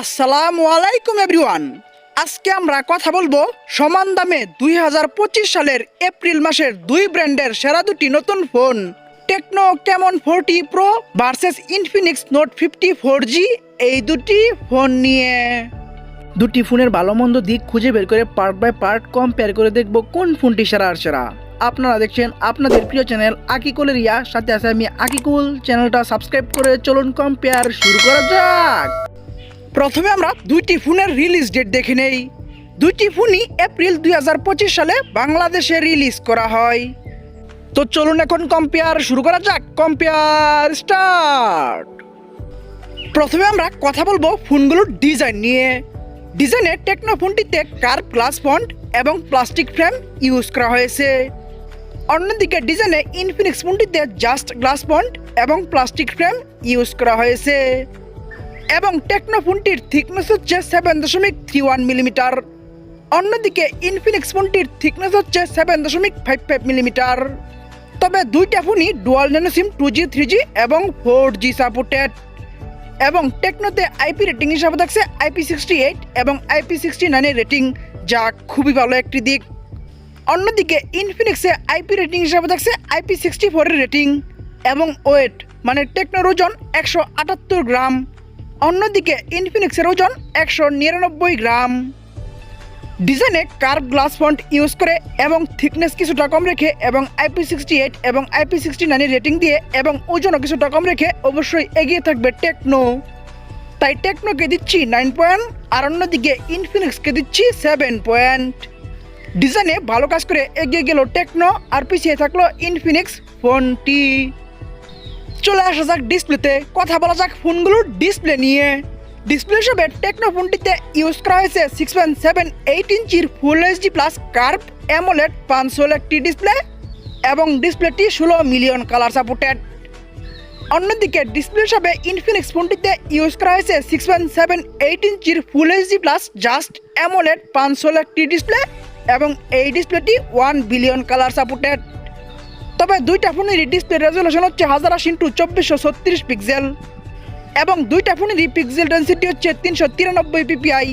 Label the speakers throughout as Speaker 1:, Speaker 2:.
Speaker 1: আসসালামু আলাইকুম এভরিওয়ান আজকে আমরা কথা বলব সমান দামে দুই হাজার পঁচিশ সালের এপ্রিল মাসের দুই ব্র্যান্ডের সেরা দুটি নতুন phone. Tecno Camon forty pro versus Infinix note fifty four G এই দুটি ফোন নিয়ে। দুটি ফোনের ভালো মন্দ দিক খুঁজে বের করে পার্ট বাই পার্ট কম্পেয়ার করে দেখব কোন ফোনটি সেরা আর সেরা। আপনারা দেখছেন আপনাদের প্রিয় চ্যানেল আকিকুলের ইয়া সাথে আছে আমি আকিকুল। চ্যানেলটা সাবস্ক্রাইব করে চলুন কম্পেয়ার শুরু করা যাক। প্রথমে আমরা দুইটি ফোনের রিলিজ ডেট দেখে নেই। দুইটি ফোনই এপ্রিল দুই হাজার পঁচিশ সালে বাংলাদেশে রিলিজ করা হয়। তো চলুন এখন কম্পেয়ার শুরু করা যাক। কম্পেয়ার স্টার্ট প্রথমে আমরা কথা বলব ফোনগুলোর ডিজাইন নিয়ে। ডিজাইনে টেকনো ফোনটিতে কার্ভ গ্লাস ফন্ট এবং প্লাস্টিক ফ্রেম ইউজ করা হয়েছে। অন্যদিকে ডিজাইনে ইনফিনিক্স ফোনটিতে জাস্ট গ্লাস ফন্ট এবং প্লাস্টিক ফ্রেম ইউজ করা হয়েছে। এবং টেকনো ফোনটির থিকনেস হচ্ছে সেভেন দশমিক থ্রি ওয়ান মিলিমিটার অন্যদিকে ইনফিনিক্স ফোনটির থিকনেস হচ্ছে সেভেন দশমিক ফাইভ ফাইভ মিলিমিটার তবে দুইটা ফোনই dual nano two G three G এবং ফোর জি সাপোর্টেড এবং টেকনোতে আইপি রেটিং হিসাবে থাকছে আইপি সিক্সটি এইট এবং আইপি সিক্সটি নাইনের রেটিং যা খুবই ভালো একটি দিক। অন্যদিকে ইনফিনিক্সে আইপি রেটিং হিসাবে থাকছে আইপি সিক্সটি ফোরের রেটিং এবং ওয়েট মানে টেকনোর ওজন একশো আটাত্তর গ্রাম। অন্যদিকে ইনফিনিক্সের ওজন একশো নিরানব্বই গ্রাম। ডিজাইনে কার্ভ গ্লাস ফন্ট ইউজ করে এবং থিকনেস কিছুটা কম রেখে এবং আইপি সিক্সটি এইট এবং আইপি সিক্সটি নাইনের রেটিং দিয়ে এবং ওজনও কিছুটা কম রেখে অবশ্যই এগিয়ে থাকবে টেকনো তাই টেকনোকে দিচ্ছি নাইন পয়েন্ট আর অন্যদিকে ইনফিনিক্সকে দিচ্ছি সেভেন পয়েন্ট ডিজাইনে ভালো কাজ করে এগিয়ে গেল টেকনো আর পিছিয়ে থাকল ইনফিনিক্স ফোনটি। চলে আসা যাক ডিসপ্লেতে কথা বলা যাক ফোনগুলোর ডিসপ্লে নিয়ে। ডিসপ্লে হিসেবে টেকনো ফোনটিতে ইউজ করা হয়েছে সিক্স পয়েন্ট সেভেন এইট ইঞ্চির full HD plus curve AMOLED পাঁচশো একটি ডিসপ্লে এবং ডিসপ্লেটি ষোলো মিলিয়ন কালার সাপোর্টেড অন্যদিকে ডিসপ্লে হিসাবে ইনফিনিক্স ফোনটিতে ইউজ করা হয়েছে সিক্স পয়েন্ট সেভেন এইট ইঞ্চির full HD plus just AMOLED পাঁচশো একটি ডিসপ্লে এবং এই ডিসপ্লেটি ওয়ান বিলিয়ন কালার সাপোর্টেড তবে দুইটা ফোনেরই ডিসপ্লে রেজলিউশন হচ্ছে হাজার আশি ইন্টু চব্বিশশো ছত্রিশ পিক্সেল এবং দুইটা ফোনেরই পিক্সেল ডেন্সিটি হচ্ছে তিনশো তিরানব্বই পিপিআই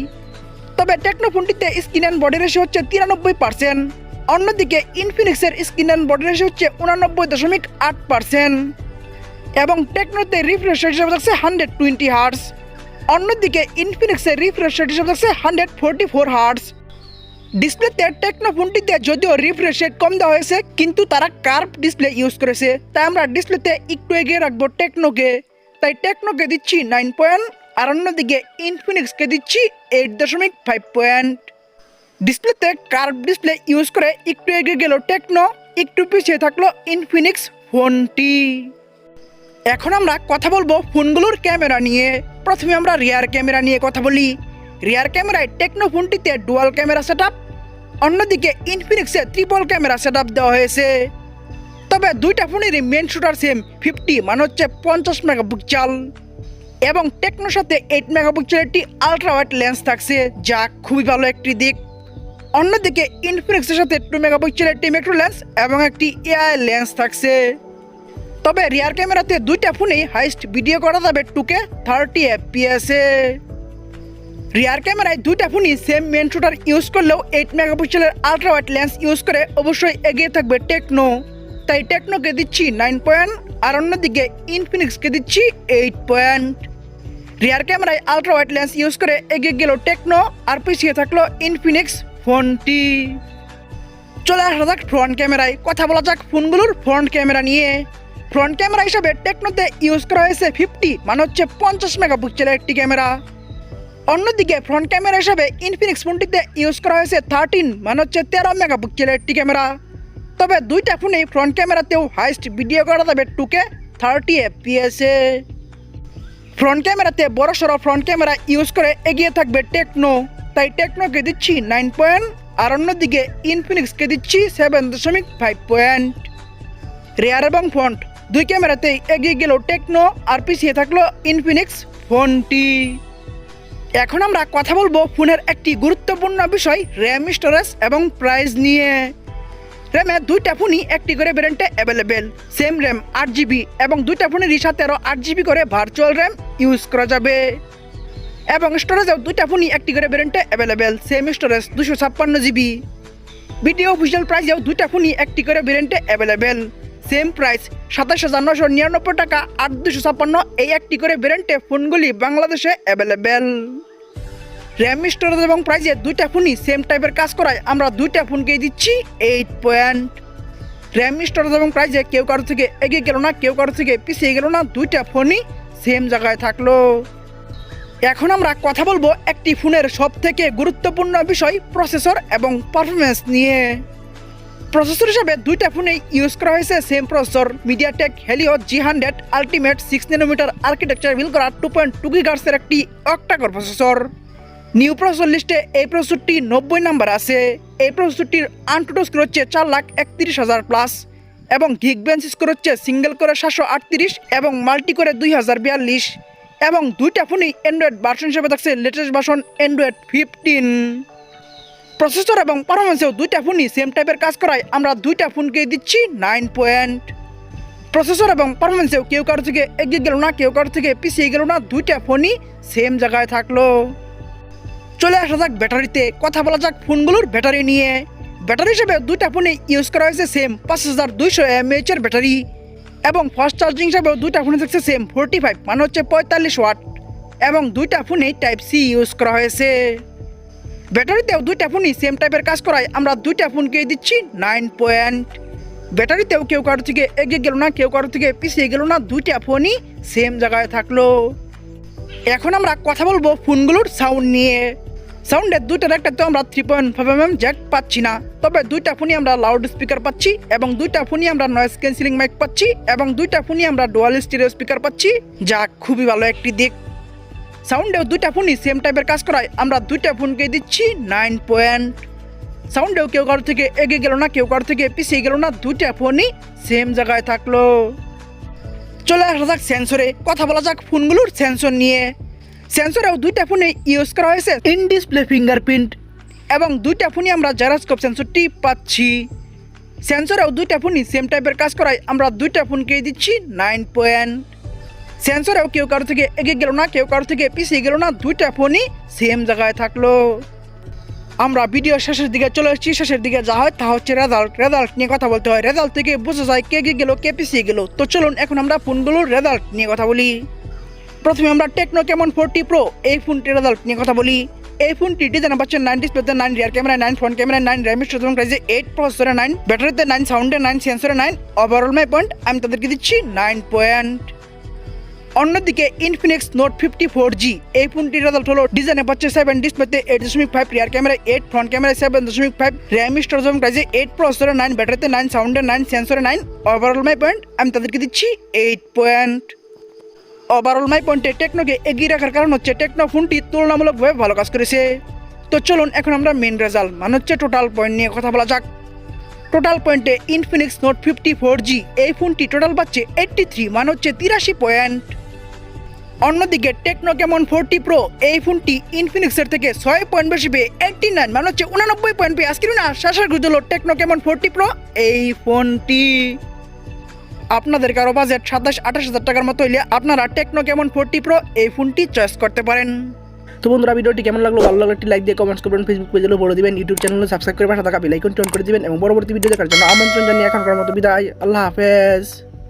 Speaker 1: তবে টেকনো ফোনটিতে স্ক্রিন অ্যান্ড বডি রেশিও হচ্ছে তিরানব্বই পার্সেন্ট অন্যদিকে ইনফিনিক্সের স্ক্রিন অ্যান্ড বডি রেশিও হচ্ছে উনানব্বই দশমিক আট পার্সেন্ট এবং টেকনোতে রিফ্রেশ রেট হিসাবে থাকছে হান্ড্রেড টোয়েন্টি হার্টস অন্যদিকে ইনফিনিক্সের রিফ্রেশ রেট হিসাবে থাকছে হান্ড্রেড ফোরটি ফোর হার্টস ডিসপ্লেতে টেকনো ফোনটিতে যদিও রিফ্রেশ রেট কম দেওয়া হয়েছে, কিন্তু তারা কার্ভ ডিসপ্লে ইউজ করেছে। তাই আমরা ডিসপ্লেতে একটু এগিয়ে রাখব টেকনোকে তাই টেকনোকে দিচ্ছি নাইন পয়েন্ট আর অন্যদিকে ইনফিনিক্সকে দিচ্ছি এইট দশমিক ফাইভ পয়েন্ট ডিসপ্লেতে কার্ভ ডিসপ্লে ইউজ করে একটু এগিয়ে গেল টেকনো একটু পিছিয়ে থাকল ইনফিনিক্স ফোনটি এখন আমরা কথা বলব ফোনগুলোর ক্যামেরা নিয়ে। প্রথমে আমরা রিয়ার ক্যামেরা নিয়ে কথা বলি। রিয়ার ক্যামেরায় টেকনো ফোনটিতে ডুয়াল ক্যামেরা সেট অন্যদিকে ইনফিনিক্সে ত্রিপল ক্যামেরা সেট দেওয়া হয়েছে। তবে দুইটা ফোনেরই মেন শুটার সেম ফিফটি মানে হচ্ছে পঞ্চাশ মেগাপিক্সেল এবং টেকনোর সাথে এইট মেগাপিক্সেল একটি আলট্রা ওয়াইড লেন্স থাকছে, যা খুবই ভালো একটি দিক। অন্যদিকে ইনফিনিক্সের সাথে টু মেগাপিক্সেল একটি মেট্রো লেন্স এবং একটি এআই লেন্স থাকছে। তবে রিয়ার ক্যামেরাতে দুইটা ফোনেই হাইস্ট ভিডিও করা যাবে টুকে থার্টি এফপিএসে রিয়ার ক্যামেরায় দুইটা ফোনই সেম মেন শুটার ইউজ করলেও এইট মেগাপিক্সেলের আলট্রা ওয়াইড লেন্স ইউজ করে অবশ্যই এগিয়ে থাকবে টেকনো তাই টেকনোকে দিচ্ছি নাইন পয়েন্ট আর অন্যদিকে ইনফিনিক্সকে দিচ্ছি এইট পয়েন্ট রিয়ার ক্যামেরায় আলট্রা ওয়াইড লেন্স ইউজ করে এগিয়ে গেল টেকনো আর পিছিয়ে থাকল ইনফিনিক্স ফোনটি চলে আসা যাক ফ্রন্ট ক্যামেরায় কথা বলা যাক ফোনগুলোর ফ্রন্ট ক্যামেরা নিয়ে। ফ্রন্ট ক্যামেরা হিসাবে টেকনোতে ইউজ করা হয়েছে ফিফটি মানে হচ্ছে পঞ্চাশ মেগাপিক্সেলের একটি ক্যামেরা অন্যদিকে ফ্রন্ট ক্যামেরা হিসেবে ইনফিনিক্স ফোনটিতে ইউজ করা হয়েছে থার্টিন মানে হচ্ছে তেরো মেগাপিক্সেলের একটি ক্যামেরা তবে দুইটা ফোনেই ফ্রন্ট ক্যামেরাতেও হাইস্ট ভিডিও করা যাবে টুকে থার্টি এফপিএসে ফ্রন্ট ক্যামেরাতে বড় সড়ো ফ্রন্ট ক্যামেরা ইউজ করে এগিয়ে থাকবে টেকনো তাই টেকনোকে দিচ্ছি নাইন পয়েন্ট আর অন্যদিকে ইনফিনিক্সকে দিচ্ছি সেভেন দশমিক ফাইভ পয়েন্ট রেয়ার এবং ফ্রন্ট দুই ক্যামেরাতেই এগিয়ে গেল টেকনো আর পিছিয়ে থাকল ইনফিনিক্স ফোনটি। এখন আমরা কথা বলব ফোনের একটি গুরুত্বপূর্ণ বিষয় র্যাম স্টোরেজ এবং প্রাইস নিয়ে। র্যামে দুইটা ফোনই একটি করে ভ্যারিয়েন্টে অ্যাভেলেবেল সেম র্যাম আট জিবি এবং দুইটা ফোনেরই সাথে আরও আট জিবি করে ভার্চুয়াল র্যাম ইউজ করা যাবে। এবং স্টোরেজেও দুইটা ফোনই একটি করে ভ্যারিয়েন্টে অ্যাভেলেবেল সেম স্টোরেজ দুশো ছাপ্পান্ন জিবি ভিডিও অফিসিয়াল প্রাইসেও দুইটা ফোনই একটি করে ভ্যারিয়েন্টে অ্যাভেলেবেল সেম প্রাইস সাতাশ হাজার নশো নিরানব্বই টাকা, আট দুশো ছাপ্পান্ন। এই একটি করে ভ্যারিয়েন্টে ফোনগুলি বাংলাদেশে অ্যাভেলেবেল র্যাম স্টোরেজ এবং প্রাইসে দুইটা ফোনই সেম টাইপের কাজ করায়। আমরা দুইটা ফোনকেই দিচ্ছি এইট পয়েন্ট র্যাম স্টোরেজ এবং প্রাইসে কেউ কারও থেকে এগিয়ে গেল না, কেউ কারও থেকে পিছিয়ে গেল না, দুইটা ফোনই সেম জায়গায় থাকল। এখন আমরা কথা বলব একটি ফোনের সব থেকে গুরুত্বপূর্ণ বিষয় প্রসেসর এবং পারফরমেন্স নিয়ে। প্রসেসর হিসাবে দুইটা ফোনে ইউজ করা হয়েছে। Same processor MediaTek Helio G hundred ultimate six nanometer architecture build করা টু পয়েন্ট টু গিগার্সের একটি অক্টাকর প্রসেসর নিউ প্রসেসর লিস্টে এই প্রসেসরটি নব্বই নাম্বার আছে। এই প্রসেসরটির আনটুটো স্কোর হচ্ছে চার লাখ একত্রিশ হাজার প্লাস এবং গিগ বেঞ্চ স্কোর হচ্ছে সিঙ্গেল করে সাতশো আটত্রিশ এবং মাল্টি করে দুই হাজার বিয়াল্লিশ। এবং দুইটা ফোনই অ্যান্ড্রয়েড ভার্সন হিসেবে থাকছে latest version Android fifteen processor এবং পারফরমেন্সেও দুইটা ফোনই সেম টাইপের কাজ করায়। আমরা দুইটা ফোনকেই দিচ্ছি নাইন পয়েন্ট প্রসেসর এবং পারফরমেন্সেও কেউ কারও থেকে এগিয়ে গেল না, কেউ কারও থেকে পিছিয়ে গেল না, দুইটা ফোনই সেম জায়গায় থাকল। চলে আসা যাক ব্যাটারিতে, কথা বলা যাক ফোনগুলোর ব্যাটারি নিয়ে। ব্যাটারি হিসেবে দুইটা ফোনে ইউজ করা হয়েছে সেম পাঁচ হাজার দুইশো এমএইচ এর ব্যাটারি এবং ফাস্ট চার্জিং হিসাবেও দুইটা ফোনে থাকছে সেম ফোরটি ফাইভ মানে হচ্ছে পঁয়তাল্লিশ ওয়াট এবং দুইটা ফোনেই টাইপ সি ইউজ করা হয়েছে। ব্যাটারিতেও দুইটা ফোনই সেম টাইপের কাজ করায়। আমরা দুইটা ফোনকেই দিচ্ছি নাইন পয়েন্ট ব্যাটারিতেও কেউ কারোর থেকে এগিয়ে গেল না, কেউ কারোর থেকে পিছিয়ে গেল না, দুইটা ফোনই সেম জায়গায় থাকল। এখন আমরা কথা বলব ফোনগুলোর সাউন্ড নিয়ে। সাউন্ডের দুইটার একটাতে আমরা three point five M M jack পাচ্ছি না। তবে দুইটা ফোনই আমরা লাউড স্পিকার পাচ্ছি এবং দুইটা ফোনই আমরা নয়েজ ক্যান্সেলিং মাইক পাচ্ছি এবং দুইটা ফোনই আমরা ডুয়াল স্টিরিও স্পিকার পাচ্ছি, যা খুবই ভালো একটি দিক। সাউন্ডেও দুইটা ফোনই সেম টাইপের কাজ করায়। আমরা দুইটা ফোনকে দিচ্ছি নাইন পয়েন্ট সাউন্ডেও কেউ কারোর থেকে এগিয়ে গেল না, কেউ কারোর থেকে পিছিয়ে গেল না, দুইটা ফোনই সেম জায়গায় থাকল। চলে আসা যাক সেন্সরে কথা বলা যাক ফোনগুলোর সেন্সর নিয়ে। সেন্সরেও দুইটা ফোনে ইউজ করা হয়েছে। ইন ডিসপ্লে ফিঙ্গারপ্রিন্ট এবং দুইটা ফোনই আমরা জারাস্কোপ সেন্সরটি পাচ্ছি। সেন্সরেও দুইটা ফোনই সেম টাইপের কাজ করায়। আমরা দুইটা ফোনকেই দিচ্ছি নাইন পয়েন্ট সেন্সরেও কেউ কারও থেকে এগিয়ে গেল না, কেউ কারও থেকে পিছিয়ে গেল না, দুইটা ফোনই সেম জায়গায় থাকল। আমরা ভিডিও শেষের দিকে চলে এসেছি, শেষের দিকে যা হয় তা হচ্ছে রেজাল্ট রেজাল্ট নিয়ে কথা বলতে হয়। রেজাল্ট থেকে বোঝা যায় কে এগিয়ে গেল, কে পিছিয়ে গেল। তো চলুন, এখন আমরা ফোনগুলোর রেজাল্ট নিয়ে কথা বলি। প্রথমে আমরা টেকনো কেমন ফোরটি প্রো এই ফোনটির রেজাল্ট নিয়ে কথা বলি। এই ফোনটি ডিজাইন পাচ্ছেন নাইন ডিসপ্লেতে nine rear camera nine front camera nine RAM storage প্রাইজে এইট প্রসেসরে নাইন ব্যাটারিতে নাইন সাউন্ডে নাইন সেন্সরে নাইন ওভারঅল মাই পয়েন্ট আমি তাদেরকে দিচ্ছি নাইন পয়েন্ট অন্যদিকে Infinix Note fifty four G এই ফোনটির রেজাল্ট হলো ডিজাইনে পাচ্ছে সেভেন ডিসপ্লেতে এইট দশমিক five rear camera eight front camera seven দশমিক ফাইভ র্যাম স্টোরেজ এবং প্রাইজে এইট প্রসেসরে নাইন ব্যাটারিতে নাইন সাউন্ডে নাইন সেন্সরে নাইন ওভারঅল মাই পয়েন্ট আমি তাদেরকে দিচ্ছি এইট পয়েন্ট ওভারঅল মাই পয়েন্টে টেকনোকে এগিয়ে রাখার কারণ হচ্ছে টেকনো ফোনটি তুলনামূলকভাবে ভালো কাজ করেছে। তো চলুন এখন আমরা মেন রেজাল্ট মানে হচ্ছে টোটাল পয়েন্ট নিয়ে কথা বলা যাক। টোটাল পয়েন্টে Infinix Note fifty four G এই ফোনটি টোটাল পাচ্ছে এইট্টি থ্রি মানে হচ্ছে তিরাশি পয়েন্ট অন্যদিকে টেকনো কেমন ফোরটি প্রো এই ফোনটি ইনফিনিক্সের থেকে ছয় পয়েন্ট বেশি পেয়ে এইটটি নাইন মানে হচ্ছে উনানব্বই পয়েন্ট পেয়ে আজকের না শেষের গুজ হলো টেকনো কেমন ফোরটি প্রো এই ফোনটি। আপনাদের কারও বাজেট সাতাশ, আঠাশ হাজার টাকার মতো হইলে আপনারা টেকনো কেমন ফোরটি প্রো এই ফোনটি চয়েস করতে পারেন।
Speaker 2: তো বন্ধুরা, ভিডিওটি কেমন লাগল? ভালো লাগলে একটি লাইক দিয়ে কমেন্টস করবেন ফেসবুক পেজে বলে দিবেন ইউটিউব চ্যানেলে সাবস্ক্রাইব করে পাশে থাকা বেল আইকনটি অন করে দিবেন এবং পরবর্তী ভিডিও দেখার জন্য আমন্ত্রণ জানিয়ে এখনকার মতো বিদায়। আল্লাহ হাফেজ।